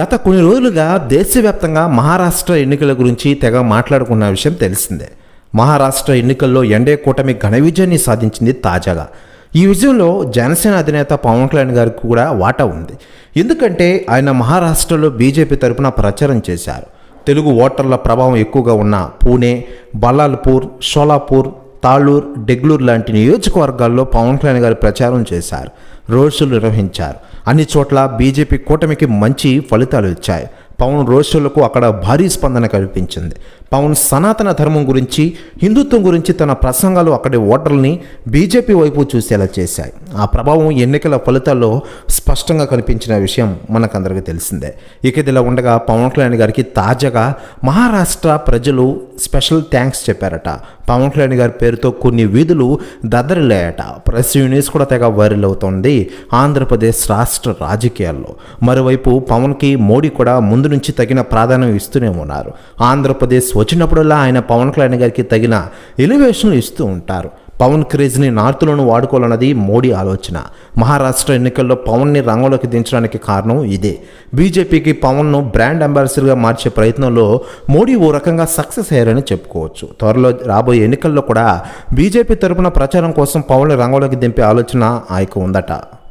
గత కొన్ని రోజులుగా దేశవ్యాప్తంగా మహారాష్ట్ర ఎన్నికల గురించి తెగ మాట్లాడుకున్న విషయం తెలిసిందే. మహారాష్ట్ర ఎన్నికల్లో ఎండే కూటమి ఘన విజయాన్ని సాధించింది తాజాగా. ఈ విజయంలో జనసేన అధినేత పవన్ కళ్యాణ్ గారికి కూడా వాటా ఉంది. ఎందుకంటే ఆయన మహారాష్ట్రలో బీజేపీ తరపున ప్రచారం చేశారు. తెలుగు ఓటర్ల ప్రభావం ఎక్కువగా ఉన్న పూణే బల్లాల్పూర్ షోలాపూర్ తాళూర్ డెగ్లూర్ లాంటి నియోజకవర్గాల్లో పవన్ కళ్యాణ్ గారు ప్రచారం చేశారు. రోడ్ షోలు నిర్వహించారు. అన్ని చోట్ల బీజేపీ కూటమికి మంచి ఫలితాలు ఇచ్చాయి. పవన్ రోడ్ షోలకు అక్కడ భారీ స్పందన కల్పించింది. పవన్ సనాతన ధర్మం గురించి హిందుత్వం గురించి తన ప్రసంగాలు అక్కడి ఓటర్లని బీజేపీ వైపు చూసేలా చేశాయి. ఆ ప్రభావం ఎన్నికల ఫలితాల్లో స్పష్టంగా కనిపించిన విషయం మనకందరికీ తెలిసిందే. ఇక ఇదిలా ఉండగా పవన్ కళ్యాణ్ గారికి తాజాగా మహారాష్ట్ర ప్రజలు స్పెషల్ థ్యాంక్స్ చెప్పారట. పవన్ కళ్యాణ్ గారి పేరుతో కొన్ని వీధులు దద్దరిల్లాయట. ప్రెస్ యూనిస్ కూడా తెగ వైరల్ అవుతోంది ఆంధ్రప్రదేశ్ రాష్ట్ర రాజకీయాల్లో. మరోవైపు పవన్కి మోడీ కూడా ముందు నుంచి తగిన ప్రాధాన్యం ఇస్తూనే ఉన్నారు. ఆంధ్రప్రదేశ్ వచ్చినప్పుడల్లా ఆయన పవన్ కళ్యాణ్ గారికి తగిన ఎలివేషన్లు ఇస్తూ ఉంటారు. పవన్ క్రేజ్ని నార్త్లోనూ వాడుకోవాలన్నది మోడీ ఆలోచన. మహారాష్ట్ర ఎన్నికల్లో పవన్ని రంగంలోకి దించడానికి కారణం ఇదే. బీజేపీకి పవన్ను బ్రాండ్ అంబాసిడర్గా మార్చే ప్రయత్నంలో మోడీ ఓ రకంగా సక్సెస్ అయ్యారని చెప్పుకోవచ్చు. త్వరలో రాబోయే ఎన్నికల్లో కూడా బీజేపీ తరపున ప్రచారం కోసం పవన్ని రంగంలోకి దింపే ఆలోచన ఆయనకు ఉందట.